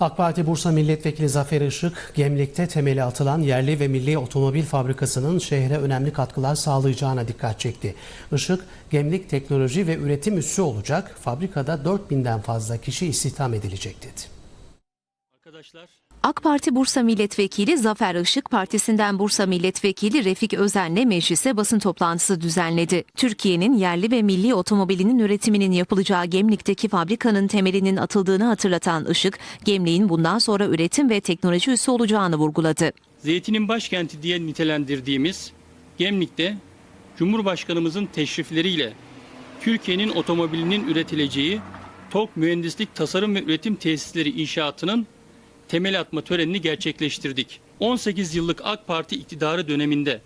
AK Parti Bursa Milletvekili Zafer Işık, Gemlik'te temeli atılan yerli ve milli otomobil fabrikasının şehre önemli katkılar sağlayacağına dikkat çekti. Işık, Gemlik teknoloji ve üretim üssü olacak, fabrikada 4000'den fazla kişi istihdam edilecek dedi. Arkadaşlar AK Parti Bursa Milletvekili Zafer Işık, partisinden Bursa Milletvekili Refik Özen'le meclise basın toplantısı düzenledi. Türkiye'nin yerli ve milli otomobilinin üretiminin yapılacağı Gemlik'teki fabrikanın temelinin atıldığını hatırlatan Işık, Gemlik'in bundan sonra üretim ve teknoloji üssü olacağını vurguladı. zeytinin başkenti diye nitelendirdiğimiz Gemlik'te Cumhurbaşkanımızın teşrifleriyle Türkiye'nin otomobilinin üretileceği TOK Mühendislik Tasarım ve Üretim Tesisleri inşaatının temel atma törenini gerçekleştirdik. 18 yıllık AK Parti iktidarı döneminde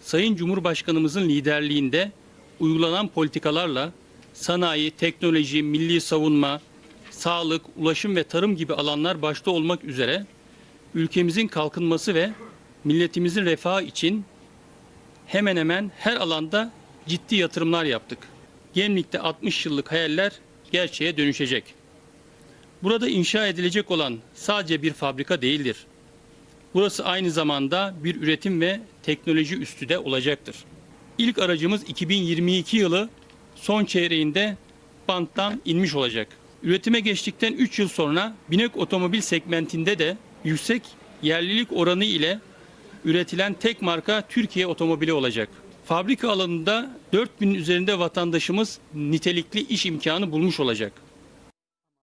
Sayın Cumhurbaşkanımızın liderliğinde uygulanan politikalarla sanayi, teknoloji, milli savunma, sağlık, ulaşım ve tarım gibi alanlar başta olmak üzere ülkemizin kalkınması ve milletimizin refahı için hemen hemen her alanda ciddi yatırımlar yaptık. Gemlik'te 60 yıllık hayaller gerçeğe dönüşecek. Burada inşa edilecek olan sadece bir fabrika değildir. Burası aynı zamanda bir üretim ve teknoloji üstü de olacaktır. İlk aracımız 2022 yılı son çeyreğinde banttan inmiş olacak. Üretime geçtikten 3 yıl sonra binek otomobil segmentinde de yüksek yerlilik oranı ile üretilen tek marka Türkiye otomobili olacak. Fabrika alanında 4000 üzerinde vatandaşımız nitelikli iş imkanı bulmuş olacak.